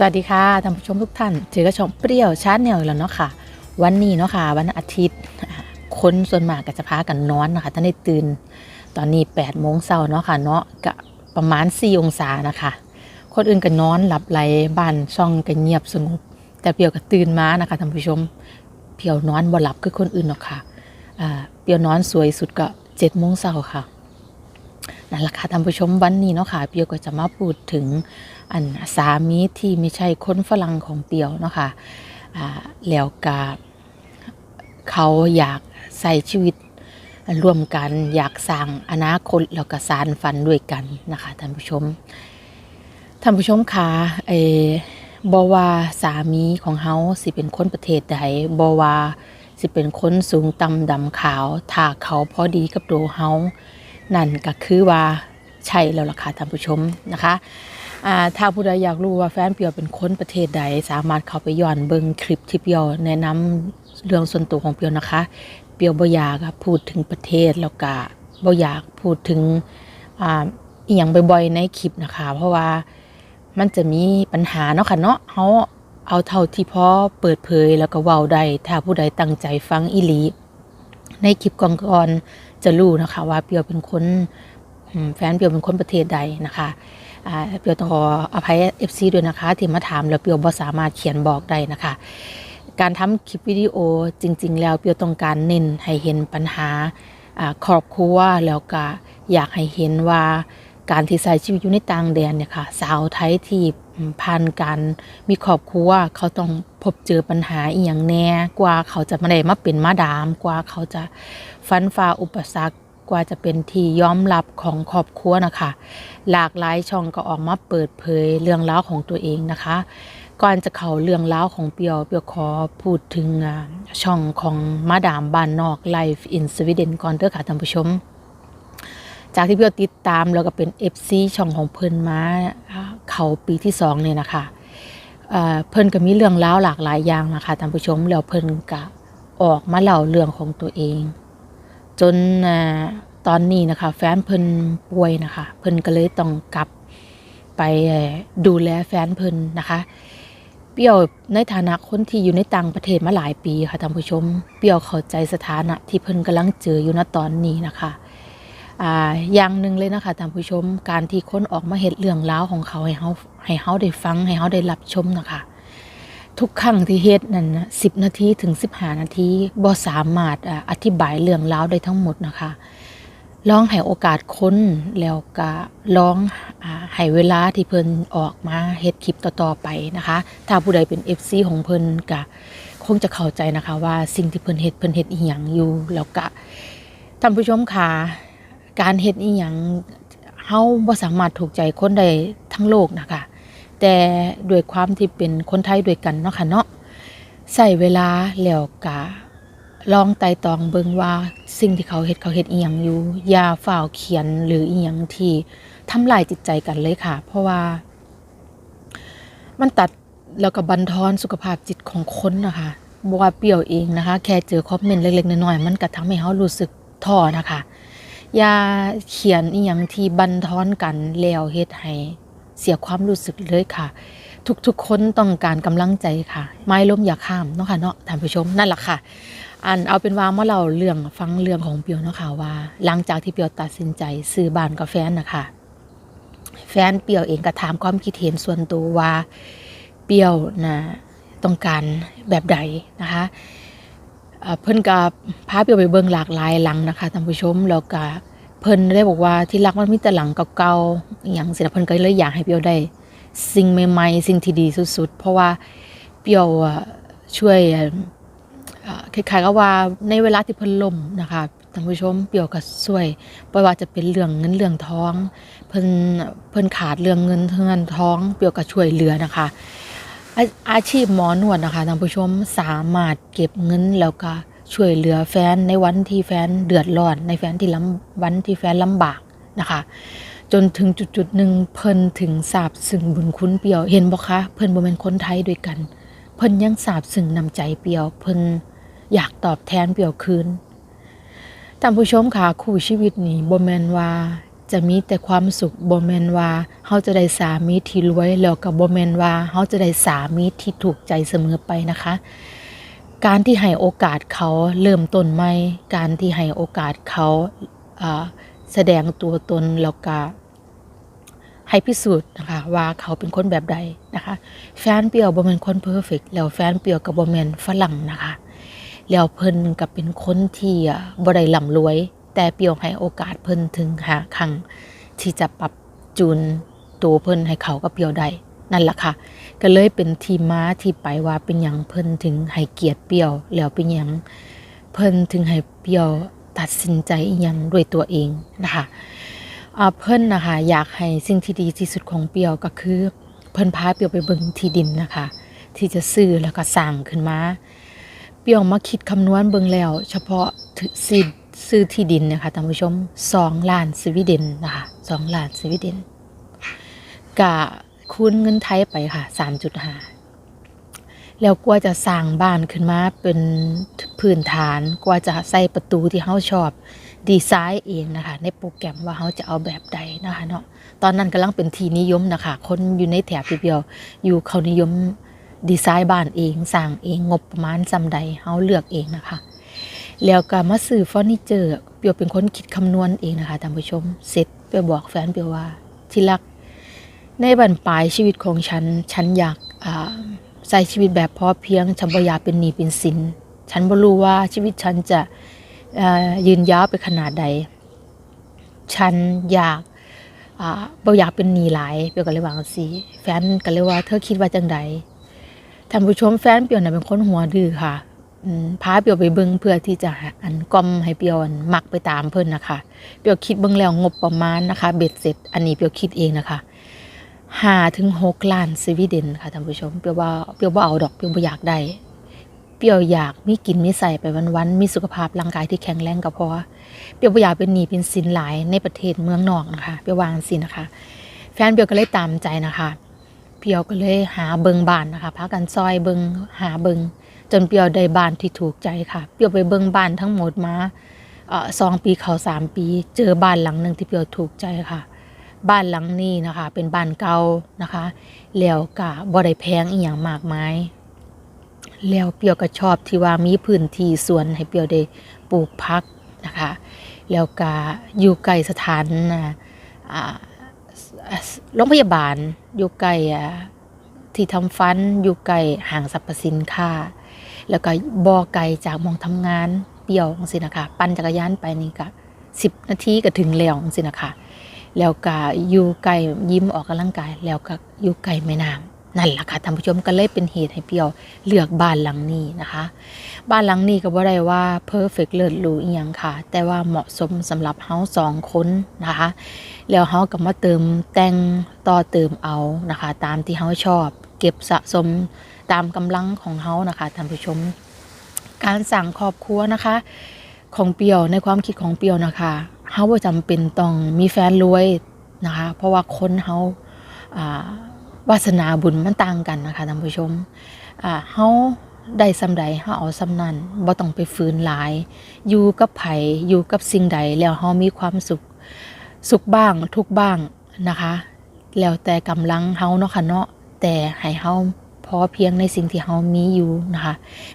สวัสดีค่ะท่านผู้ชมทุกท่านเจอกับช่องเปรี้ยวชาแนลแล้วเนาะค่ะ วันนี้เนาะค่ะ วันอาทิตย์คนส่วนมากก็จะพากันนอนนะคะท่านได้ตื่นตอนนี้8ปดโมงเช้าเนาะค่ะเนาะก็ประมาณ4องศานะคะ คนอื่นก็นอนหลับไหลบ้านช่องก็เงียบสงบ แต่เปียวก็ตื่นมานะคะท่านผู้ชมเปียวนอนบ่หลับคือคนอื่นหรอกค่ะอ่าเปียวนอนสวยสุดก็7จ็ดโมงเช้าค่ะนั่นแหละค่ะท่านผู้ชมวันนี้เนาะค่ะเปียวก็จะมาพูดถึง อันสามีที่ไม่ใช่คนฝรั่งของเปียวเนาะค่ะอ่าแล้วก็เขาอยากใส่ชีวิตร่วมกันอยากสร้างอนาคตแล้วก็สานฝันด้วยกันนะคะท่านผู้ชมท่านผู้ชมคะเออบอว่าสามีของเฮาสิเป็นคนประเทศใดบอว่าสิเป็นคนสูงต่ำดำขาวถ้าเขาพอดีกับตัวเฮานั่นก็คือว่าใช่แล้วล่ะค่ะท่านผู้ชมนะคะ ถ้าผู้ใดอยากรู้ว่าแฟนเปียวเป็นคนประเทศใด สามารถเข้าไปย้อนเบิ่งคลิปที่เปียวแนะนำเรื่องส่วนตัวของเปียวนะคะ เปียวบ่อยากพูดถึงประเทศแล้วก็บ่อยากพูดถึงอ่าอีหยังบ่อยๆในคลิปนะคะ เพราะว่ามันจะมีปัญหาเนาะค่ะเนาะเฮาเอาเท่าที่พอเปิดเผยแล้วก็เว้าได้ถ้าผู้ใดตั้งใจฟังอีหลีในคลิปก่อนๆจะรู้นะคะ ว่าเปียวเป็นคนแฟนเปียวเป็นคนประเทศใดนะคะ เปียวต้องขออภัย FC ด้วยนะคะ ที่มาถามแล้วเปียวบ่สามารถเขียนบอกได้นะคะ การทำคลิปวิดีโอจริง ๆ แล้วเปียวต้องการเน้นให้เห็นปัญหาครอบครัวแล้วก็อยากให้เห็นว่าการที่ใช้ชีวิตอยู่ในต่างแดนเนี่ยค่ะสาวไทยที่ผ่านการมีครอบครัวเขาต้องพบเจอปัญหาอีหยังแน่กว่าเขาจะมาได้มาเป็นมาดาม กว่าเขาจะฟันฝ่าอุปสรรค กว่าจะเป็นที่ยอมรับของครอบครัวนะคะ หลากหลายช่องก็ออกมาเปิดเผยเรื่องราวของตัวเองนะคะ ก่อนจะเข้าเรื่องราวของเปียวเปียวขอพูดถึงช่องของมาดามบ้านนอก Life in Sweden ก่อนเด้อค่ะท่านผู้ชม จากที่เปียวติดตามแล้วก็เป็น FC ช่องของเพิ่นมาเขาปีที่สองเนี่ยนะคะเอ่อเพิ่นก็มีเรื่องราวหลากหลายอย่างนะคะท่านผู้ชมแล้วเพิ่นก็ออกมาเล่าเรื่องของตัวเอง จนตอนนี้นะคะ แฟนเพิ่นป่วยนะคะ เพิ่นก็เลยต้องกลับไปดูแลแฟนเพิ่นนะคะเปียวในฐานะคนที่อยู่ในต่างประเทศมาหลายปีค่ะท่านผู้ชม เปียวเข้าใจสถานะที่เพิ่นกำลังเจออยู่ณตอนนี้นะคะอ่าอย่างหนึ่งเลยนะคะท่านผู้ชมการที่คนออกมาเห็ดเรื่องราวของเขาให้เฮาให้เฮาได้ฟังให้เฮาได้รับชมนะคะ ทุกครั้งที่เฮ็ดนั่นนะสิบนาทีถึง15นาทีบ่สามารถอธิบายเรื่องราวได้ทั้งหมดนะคะลองให้โอกาสค้นแล้วก็ลองอให้เวลาที่เพิ่นออกมาเฮ็ดคลิปต่อๆไปนะคะ ถ้าผู้ใดเป็น FC ของเพิ่นก็คงจะเข้าใจนะคะ ว่าสิ่งที่เพิ่นเฮ็ดเพิ่นเฮ็ดอีหยังอยู่แล้วก็ท่านผู้ชมค่ะการเฮ็ดอีหยังเฮาบ่สามารถถูกใจคนใดทั้งโลกนะคะ แต่ด้วยความที่เป็นคนไทยด้วยกันเนาะค่ะเนาะใส่เวลาแล้วก็ลองไต่ตองเบิงว่าสิ่งที่เขาเฮ็ดเขาเฮ็ดอีหยังอยู่อย่าฝ่าวเขียนหรืออีหยังที่ทำลายจิตใจกันเลยค่ะ เพราะว่า มันตัดแล้วก็บันทอนสุขภาพจิตของคนนะคะบว่าเปรี้ยวเองนะคะ แค่เจอคอมเมนต์เล็กๆน้อยๆมันก็ทำให้เขารู้สึกท้อนะคะ อย่าเขียนอีหยังที่บันทอนกันแล้วเฮ็ดให้ เสียความรู้สึกเลยค่ะ ทุกๆคนต้องการกำลังใจค่ะ ไม้ล้มอย่าข้ามเนาะค่ะเนาะท่านผู้ชมนั่นแหละค่ะ อันเอาเป็นว่าเมื่อเราเรื่องฟังเรื่องของเปียวเนาะค่ะว่า หลังจากที่เปียวตัดสินใจซื้อบ้านกับแฟนนะคะแฟนเปียวเองก็ถามความคิดเห็นส่วนตัวว่าเปียวนะต้องการแบบใดนะคะเอ่อเพิ่นก็พาเปียวไปเบิ่งหลากหลายหลังนะคะท่านผู้ชมแล้วก็ เพิ่นได้บอกว่าที่รักมันมีแต่หลังเก่าๆอหย่างสินะเพิ่นก็เลยอยากให้เปียวได้ สิ่งใหม่ ๆ สิ่งที่ดีสุดๆ เพราะว่าเปียวอะช่วยอะอ่าคล้ายๆกับว่าในเวลาที่เพิ่นล่มนะคะท่านผู้ชมเปียวก็ช่วยบ่ว่าจะเป็นเรื่องเงินเรื่องท้อง เพิ่นเพิ่นขาดเรื่องเงินเงินท้องเปียวก็ช่วยเหลือนะคะ อาอาชีพหมอนวดนะคะท่านผู้ชมสามารถเก็บเงินแล้วก็ ช่วยเหลือแฟนในวันที่แฟนเดือดร้อนในแฟนที่ลำวันที่แฟนลำบากนะคะ จนถึงจุดจุดหนึ่งเพิ่นถึงสาบซึ้งบุญคุณเปียวเห็นบ่คะเพิ่นบ่แม่นคนไทยด้วยกัน เพิ่นยังสาบซึ้งนำใจเปียว เพิ่นอยากตอบแทนเปียวคืนท่านผู้ชมค่ะคู่ชีวิตนี่บ่แมนว่าจะมีแต่ความสุขบ่แมนว่าเฮาจะได้สามีที่รวยแล้วก็บ่แมนว่าเฮาจะได้สามีที่ถูกใจเสมอไปนะคะ การที่ให้โอกาสเขาเริ่มต้นใหม่ การที่ให้โอกาสเขาแสดงตัวตนแล้วก็ให้พิสูจน์นะคะว่าเขาเป็นคนแบบใดนะคะ แฟนเปียวบ่แม่นคนเพอร์เฟกต์แล้วแฟนเปียวกับบ่แม่นฝรั่งนะคะแล้วเพิ่นก็เป็นคนที่บ่ได้ร่ำรวย แต่เปียวให้โอกาสเพิ่นถึงหาครั้งที่จะปรับจูนตัวเพิ่นให้เขากับเปียวได้นั่นแหละค่ะ ก็เลยเป็นที่มาที่ไปว่าเป็นหยังเพิ่นถึงให้เกียรติเปียวแล้วเป็นหยังเพิ่นถึงให้เปียวตัดสินใจอีหยังด้วยตัวเองนะคะอ่าเพิ่นนะคะอยากให้สิ่งที่ดีที่สุดของเปียวก็คือ เพิ่นพาเปียวไปเบิ่งที่ดินนะคะ ที่จะซื้อแล้วก็สร้างขึ้นมา เปียวมาคิดคำนวณเบิ่งแล้ว เฉพาะซื้อซื้อที่ดินนะคะท่านผู้ชม2ล้านสวีเดนนะคะ2ล้านสวีเดนกะ คูณเงินไทยไปค่ะ3.5แล้วกว่าจะสร้างบ้านขึ้นมาเป็นพื้นฐานกว่าจะใส่ประตูที่เฮาชอบดีไซน์เองนะคะ ในโปรแกรมว่าเฮาจะเอาแบบใดนะคะเนาะตอนนั้นกำลังเป็นทีนิยมนะคะ คนอยู่ในแถบเปียวอยู่เขานิยมดีไซน์บ้านเองสร้างเองงบประมาณจำใดเฮาเลือกเองนะคะ แล้วก็มาซื้อเฟอร์นิเจอร์เปียวเป็นคนคิดคำนวณเองนะคะท่านผู้ชมเสร็จเปียวบอกแฟนเปียวว่าที่รัก ในบรรปลายชีวิตของฉัน ฉันอยากใช้ชีวิตแบบพอเพียง ฉันบ่อยากเป็นหนี้เป็นสิน ฉันบ่รู้ว่าชีวิตฉันจะยืนยาวไปขนาดใด ฉันอยากบ่อยากเป็นหนี้หลาย เปียวก็เลยว่างซี่แฟนก็เลยว่า เธอคิดว่าจังใดท่านผู้ชมแฟนเปียวน่ะเป็นคนหัวดื้อค่ะพาเปียวไปเบิ่งเพื่อที่จะอันกลมให้เปียวอันมักไปตามเพิ่นนะคะ เปียวคิดเบิ่งแล้วงบประมาณนะคะ เบ็ดเสร็จ อันนี้เปียวคิดเองนะคะ ห้าถึงหกล้านสวีเดนค่ะท่านผู้ชมเปียวว่าเปียวว่าเอาดอกเปียวบ่อยากได้เปียวอยากมีกินมีใส่ไปวันๆมีสุขภาพร่างกายที่แข็งแรงก็พอเปียวบ่อยากเป็นหนี้เป็นสินหลายในประเทศเมืองนอกนะคะเปียววางสินะคะ แฟนเปียวก็เลยตามใจนะคะเปียวก็เลยหาเบิงบ้านนะคะพากันซอยเบิงหาเบิงจนเปียวได้บ้านที่ถูกใจค่ะ เปียวไปเบิงบ้านทั้งหมดมาเออสองปีเขาสามปี เจอบ้านหลังหนึ่งที่เปียวถูกใจค่ะ บ้านหลังนี้นะคะ เป็นบ้านเก่านะคะแล้วก็บ่ได้แพงอีหยังมากมายแล้วเปียวก็ชอบที่ว่ามีพื้นที่สวนให้เปียวได้ปลูกพักนะคะ แล้วก็อยู่ใกล้สถานอ่าอ่าโรงพยาบาลอยู่ใกล้อ่าที่ทำฟันอยู่ใกล้ห้างสรรพสินค้า แล้วก็บ่อไกลจากมองทำงานเปียวจังซี่นะคะ ปั่นจักรยานไปนี่ก็10นาทีก็ถึงแล้วจังซี่นะคะ แล้วก็อยู่ไกลยิ้มออกกำลังกาย แล้วก็อยู่ไกลแม่น้ำนั่นแหละค่ะท่านผู้ชมก็เลยเป็นเหตุให้เปียวเลือกบ้านหลังนี้นะคะ บ้านหลังนี้ก็บ่ได้ว่าเพอร์เฟกเลิศหรูอีหยังค่ะ แต่ว่าเหมาะสมสำหรับเฮาสองคนนะคะ แล้วเฮาก็มาเติมแต่งต่อเติมเอานะคะ ตามที่เฮาชอบ เก็บสะสมตามกำลังของเฮานะคะท่านผู้ชม การสั่งครอบครัวนะคะ ของเปียวในความคิดของเปียวนะคะ เฮาบ่จำเป็นต้องมีแฟนรวยนะคะ เพราะว่าคนเฮาอ่าวาสนาบุญมันต่างกันนะคะท่านผู้ชมอ่าเฮาได้สำใดเฮาเอาสำนั้นบ่ต้องไปฝืนหลาย อยู่กับไผอยู่กับสิ่งใดแล้วเฮามีความสุขสุขบ้างทุกบ้างนะคะ แล้วแต่กำลังเฮาเนาะค่ะเนาะแต่ให้เฮาพอเพียงในสิ่งที่เฮามีอยู่นะคะ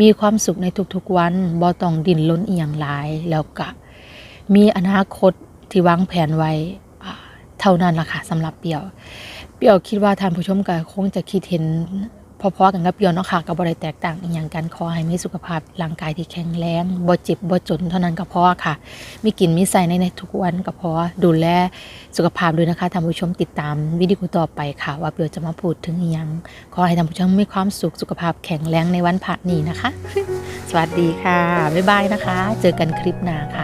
มีความสุขในทุกๆวันบ่ต้องดิ้นรนอีหยังหลาย แล้วก็ มีอนาคตที่วางแผนไว้เท่านั้นล่ะค่ะสำหรับเปียว เปียวคิดว่าท่านผู้ชมก็คงจะคิดเห็นพอๆกันกับเปียวเนาะค่ะก็บ่ได้แตกต่างอย่างกันขอให้มีสุขภาพร่างกายที่แข็งแรงบ่เจ็บบ่จนเท่านั้นก็พอค่ะ มีกินมีใส่ในในทุกวันก็พอดูแลสุขภาพด้วยนะคะท่านผู้ชมติดตามวิดีโอต่อไปค่ะ ว่าเปียวจะมาพูดถึงอหยังขอให้ท่านผู้ชมมีความสุขสุขภาพแข็งแรงในวันพระนี้นะคะ สวัสดีค่ะบ๊ายบายนะคะ เจอกันคลิปหน้าค่ะ